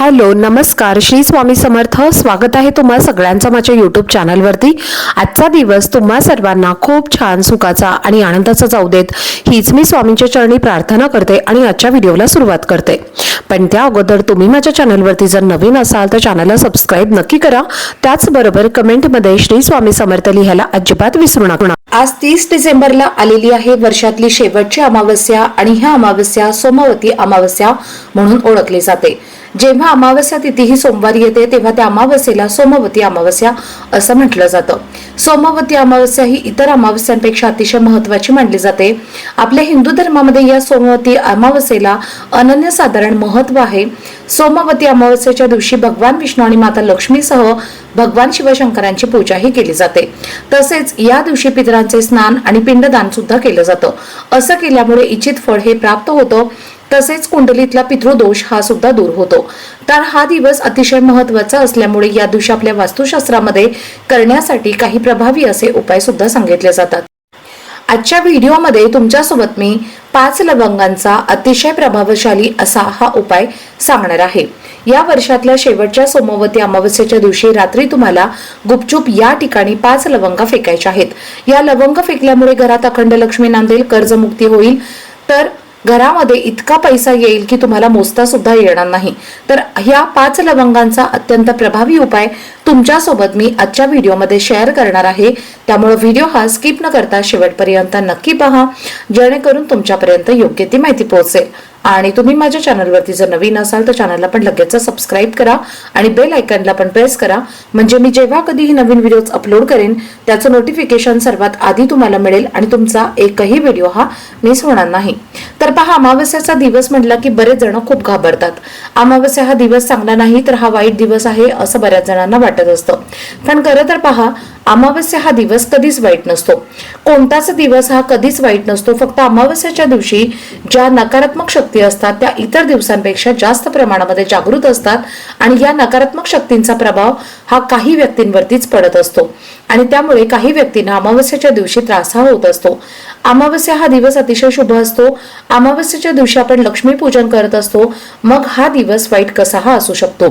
Hello नमस्कार. श्री स्वामी समर्थ. स्वागत आहे तुम्हा सगळ्यांचं माझ्या युट्यूब चॅनलवरती आजचा दिवस तुम्हा सर्वांना खूप छान सुखाचा आणि आनंदाचा जाऊ देत. हीच मी स्वामींच्या चरणी प्रार्थना करते आणि आजच्या व्हिडिओला सुरुवात करते. पण त्या अगोदर तुम्ही माझ्या चॅनलवरती जर नवीन असाल तर चॅनलला सबस्क्राईब नक्की करा. त्याचबरोबर कमेंटमध्ये श्री स्वामी समर्थ लिहायला अजिबात विसरू नका. आज तीस डिसेंबरला आलेली आहे वर्षातली शेवटची अमावस्या आणि ह्या अमावस्या सोमवती अमावस्या म्हणून ओळखली जाते. जेव्हा अमावस्या तिथी ही सोमवारी येते तेव्हा त्या अमावस्येला सोमवती अमावस्या असं म्हटलं जातं. सोमवती अमावस्या ही इतर अमावस्यांपेक्षा अतिशय महत्वाची मानली जाते. आपल्या हिंदू धर्मामध्ये या सोमवती अमावस्येला अनन्यसाधारण महत्त्व आहे. सोमवती अमावस्येच्या दिवशी भगवान विष्णू आणि माता लक्ष्मीसह भगवान शिवशंकरांची पूजाही केली जाते. तसेच या दिवशी पितरांचे स्नान आणि पिंडदान सुद्धा केलं जातं. असं केल्यामुळे इच्छित फळ हे प्राप्त होतं. तसेच कुंडलीतला पितृदोष हा सुद्धा दूर होतो. तर हा दिवस अतिशय महत्त्वाचा असल्यामुळे या दिवशी आपल्या वास्तुशास्त्रामध्ये करण्यासाठी काही प्रभावी असे उपाय सुद्धा सांगितले जातात. आजच्या व्हिडिओमध्ये तुमच्यासोबत मी पाच लवंगांचा अतिशय प्रभावशाली असा हा उपाय सांगणार आहे. या वर्षातल्या शेवटच्या सोमवती अमावस्येच्या दिवशी रात्री तुम्हाला गुपचूप या ठिकाणी पाच लवंगा फेकायच्या आहेत. या लवंग फेकल्यामुळे घरात अखंड लक्ष्मी नांदेल कर्जमुक्ती होईल. तर घरामध्ये इतका पैसा येईल की तुम्हाला मोजता सुद्धा येणार नाही. तर ह्या पाच लवंगांचा अत्यंत प्रभावी उपाय तुमच्यासोबत मी आजच्या व्हिडिओमध्ये शेअर करणार आहे. त्यामुळे व्हिडिओ हा स्किप न करता शेवटपर्यंत नक्की पहा. जेणेकरून तुमच्यापर्यंत योग्य ती माहिती पोहोचेल. आणि तुम्ही माझ्या चॅनलवरती जर नवीन असाल तर चॅनलला पण लगेच सबस्क्राईब करा आणि बेल आयकनला पण प्रेस करा. म्हणजे मी जेव्हा कधीही नवीन व्हिडिओज अपलोड करेन त्याचं नोटिफिकेशन सर्वात आधी तुम्हाला मिळेल आणि तुमचा एकही व्हिडिओ हा मिस होणार नाही. तर पहा अमावस्याचा दिवस म्हटला की बरेच जण खूप घाबरतात. अमावस्या हा दिवस चांगला नाही तर हा वाईट दिवस आहे असं बऱ्याच जणांना वाटतं. असतं. पण खरं तर पहा अमावस्या हा दिवस कधीच वाईट नसतो. कोणताच दिवस हा कधीच वाईट नसतो. फक्त अमावस्याच्या दिवशी ज्या नकारात्मक शक्ती असतात त्या इतर दिवसांपेक्षा जास्त प्रमाणामध्ये जागृत असतात आणि या नकारात्मक शक्तींचा प्रभाव हा काही व्यक्तींवरतीच पडत असतो. आणि त्यामुळे काही व्यक्तींना अमावस्याच्या दिवशी त्रास हा होत असतो. अमावस्या हा दिवस अतिशय शुभ असतो. अमावस्याच्या दिवशी आपण लक्ष्मी पूजन करत असतो. मग हा दिवस वाईट कसा हा असू शकतो.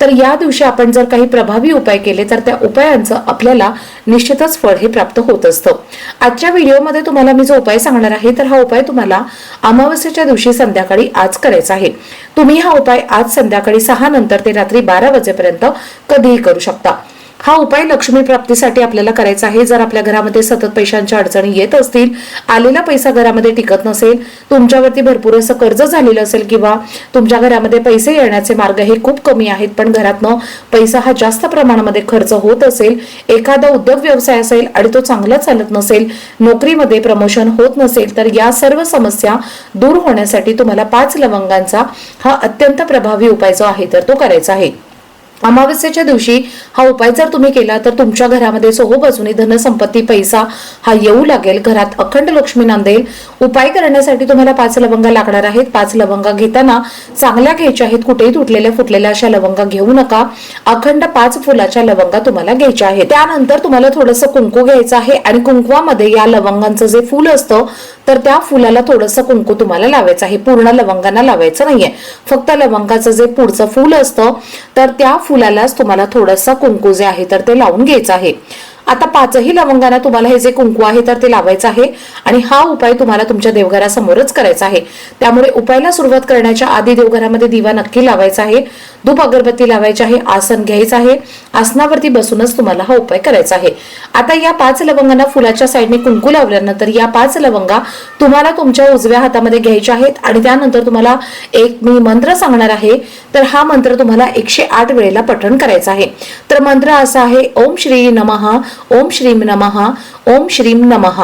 तर या दिवशी आपण जर काही प्रभावी उपाय केले तर त्या उपायांचं आपल्याला निश्चितच फळ हे प्राप्त होत असतं. आजच्या व्हिडिओमध्ये तुम्हाला मी जो उपाय सांगणार आहे तर हा उपाय तुम्हाला अमावस्येच्या दिवशी संध्याकाळी आज करायचा आहे. तुम्ही हा उपाय आज संध्याकाळी सहा नंतर ते रात्री बारा वाजेपर्यंत कधीही करू शकता. हा उपाय लक्ष्मी प्राप्तीसाठी आपल्याला करायचा आहे. जर आपल्या घरामध्ये सतत पैशांच्या अडचणी येत असतील आलेला पैसा घरामध्ये टिकत नसेल तुमच्यावरती भरपूर असं कर्ज झालेलं असेल किंवा तुमच्या घरामध्ये पैसे येण्याचे मार्ग हे खूप कमी आहेत पण घरातनं पैसा हा जास्त प्रमाणामध्ये खर्च होत असेल एखादा उद्योग व्यवसाय असेल आणि तो चांगला चालत नसेल नोकरीमध्ये प्रमोशन होत नसेल तर या सर्व समस्या दूर होण्यासाठी तुम्हाला पाच लवंगांचा हा अत्यंत प्रभावी उपाय जो आहे तर तो करायचा आहे. अमावस्येच्या दिवशी हा उपाय जर तुम्ही केला तर तुमच्या घरामध्ये सोहो बाजूने धनसंपत्ती पैसा हा येऊ लागेल. घरात अखंड लक्ष्मी नांदेल. उपाय करण्यासाठी तुम्हाला पाच लवंगा लागणार आहेत. पाच लवंगा घेताना चांगल्या घ्यायच्या आहेत. कुठेही तुटलेल्या फुटलेल्या अशा लवंगा घेऊ नका. अखंड पाच फुलाच्या लवंगा तुम्हाला घ्यायच्या आहेत. त्यानंतर तुम्हाला थोडंसं कुंकू घ्यायचं आहे आणि कुंकवामध्ये या लवंगांचं जे फुल असतं तर त्या फुलाला थोडंसं कुंकू तुम्हाला लावायचं आहे. पूर्ण लवंगांना लावायचं नाहीये. फक्त लवंगाचं जे पुढचं फुल असतं तर त्या फुलालाच तुम्हाला थोडंसं कुंकू जे आहे तर ते लावून घ्यायचं आहे. आता पाचही लवंगांना तुम्हाला हे जे कुंकू आहे तर ते लावायचं आहे. आणि हा उपाय तुम्हाला तुमच्या देवघरासमोरच करायचा आहे. त्यामुळे उपायाला सुरुवात करण्याच्या आधी देवघरामध्ये दिवा नक्की लावायचा आहे. धूप अगरबत्ती लावायची आहे. आसन घ्यायचं आहे. आसनावरती बसूनच तुम्हाला हा उपाय करायचा आहे. आता या पाच लवंगांना फुलाच्या साईडने कुंकू लावल्यानंतर या पाच लवंगा तुम्हाला तुमच्या उजव्या हातामध्ये घ्यायच्या आहेत आणि त्यानंतर तुम्हाला एक मी मंत्र सांगणार आहे. तर हा मंत्र तुम्हाला एकशे आठ वेळेला पठण करायचा आहे. तर मंत्र असा आहे ओम श्री नमः ओम श्रीम नमः ओम श्रीम नमः.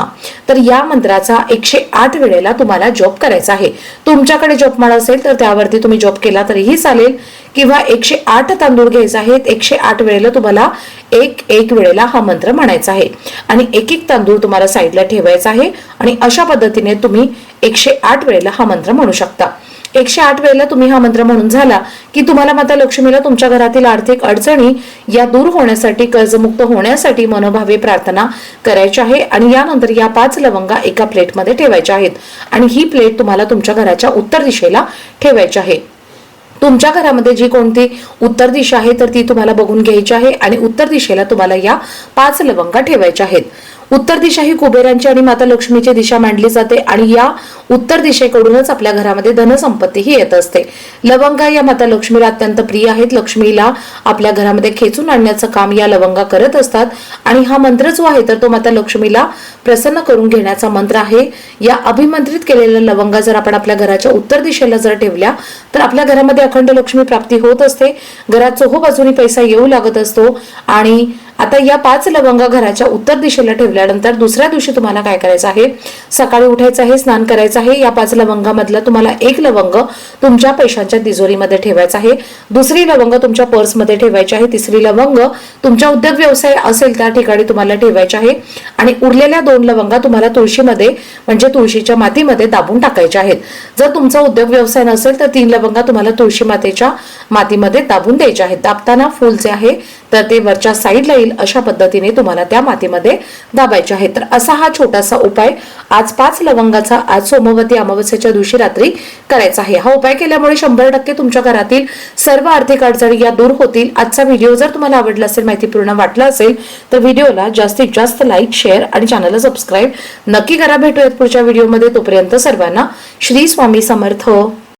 तर या मंत्राचा एकशे आठ वेळेला तुम्हाला जॉब करायचा आहे. तुमच्याकडे जॉबमाळ असेल तर त्यावरती तुम्ही जॉब केला तरीही चालेल. किंवा एकशे आठ तांदूळ घ्यायचे आहेत. एकशे आठ वेळेला तुम्हाला एक एक वेळेला हा मंत्र म्हणायचा आहे. आणि एक एक तांदूळ तुम्हाला साईडला ठेवायचा आहे. आणि अशा पद्धतीने तुम्ही एकशे आठ वेळेला हा मंत्र म्हणू शकता. एकशे आठ वेळेला तुम्ही हा मंत्र म्हणून झाला की तुम्हाला माता लक्ष्मीला तुमच्या घरातील आर्थिक अडचणी या दूर होण्यासाठी कर्जमुक्त होण्यासाठी मनोभावे प्रार्थना करायची आहे. आणि यानंतर या पाच लवंगा एका प्लेटमध्ये ठेवायच्या आहेत. आणि ही प्लेट तुम्हाला तुमच्या घराच्या उत्तर दिशेला ठेवायची आहे. तुमच्या घरामध्ये जी कोणती उत्तर दिशा आहे तर ती तुम्हाला बघून घ्यायची आहे आणि उत्तर दिशेला तुम्हाला या पाच लवंगा ठेवायच्या आहेत. उत्तर दिशा ही कुबेरांची आणि माता लक्ष्मीची दिशा मांडली जाते आणि या उत्तर दिशेकडूनच आपल्या घरामध्ये धनसंपत्ती ही येत असते. लवंगा या माता लक्ष्मीला अत्यंत प्रिय आहेत. लक्ष्मीला आपल्या घरामध्ये खेचून आणण्याचं काम या लवंगा करत असतात. आणि हा मंत्र जो आहे तर तो माता लक्ष्मीला प्रसन्न करून घेण्याचा मंत्र आहे. या अभिमंत्रित केलेल्या लवंगा जर आपण आपल्या घराच्या उत्तर दिशेला जर ठेवल्या तर आपल्या घरामध्ये अखंड लक्ष्मी प्राप्ती होत असते. घरात चोहो बाजूनी पैसा येऊ लागत असतो आणि आता या पाच लवंग घराच्या उत्तर दिशेला ठेवल्यानंतर दुसऱ्या दिवशी तुम्हाला काय करायचं आहे? सकाळी उठायचं आहे स्नान करायचं आहे. या पाच लवंगामधला तुम्हाला एक लवंग तुमच्या पैशांच्या तिजोरीमध्ये ठेवायचा आहे. दुसरी लवंग तुमच्या पर्समध्ये ठेवायची आहे. तिसरी लवंग तुमच्या उद्योग व्यवसाय असेल त्या ठिकाणी तुम्हाला ठेवायचे आहे. आणि उरलेल्या दोन लवंगा तुम्हाला तुळशीमध्ये म्हणजे तुळशीच्या मातीमध्ये दाबून टाकायच्या आहेत. जर तुमचा उद्योग व्यवसाय नसेल तर तीन लवंगा तुम्हाला तुळशी मातेच्या मातीमध्ये दाबून द्यायच्या आहेत. दाबताना फुल जे आहे तर ते वरच्या साईडला येईल अशा पद्धतीने तुम्हाला त्या मातीमध्ये दाबायचे आहे. तर असा हा छोटासा उपाय आज पाच लवंगाचा आज सोमवती अमावस्येच्या दिवशी रात्री करायचा आहे. हा उपाय केल्यामुळे शंभर टक्के तुमच्या घरातील सर्व आर्थिक अडचणी या दूर होतील. आजचा व्हिडिओ जर तुम्हाला आवडला असेल माहितीपूर्ण वाटला असेल तर व्हिडिओला जास्तीत जास्त लाईक शेअर आणि चॅनलला सबस्क्राईब नक्की करा. भेटूयात पुढच्या व्हिडिओमध्ये. तोपर्यंत सर्वांना श्री स्वामी समर्थ.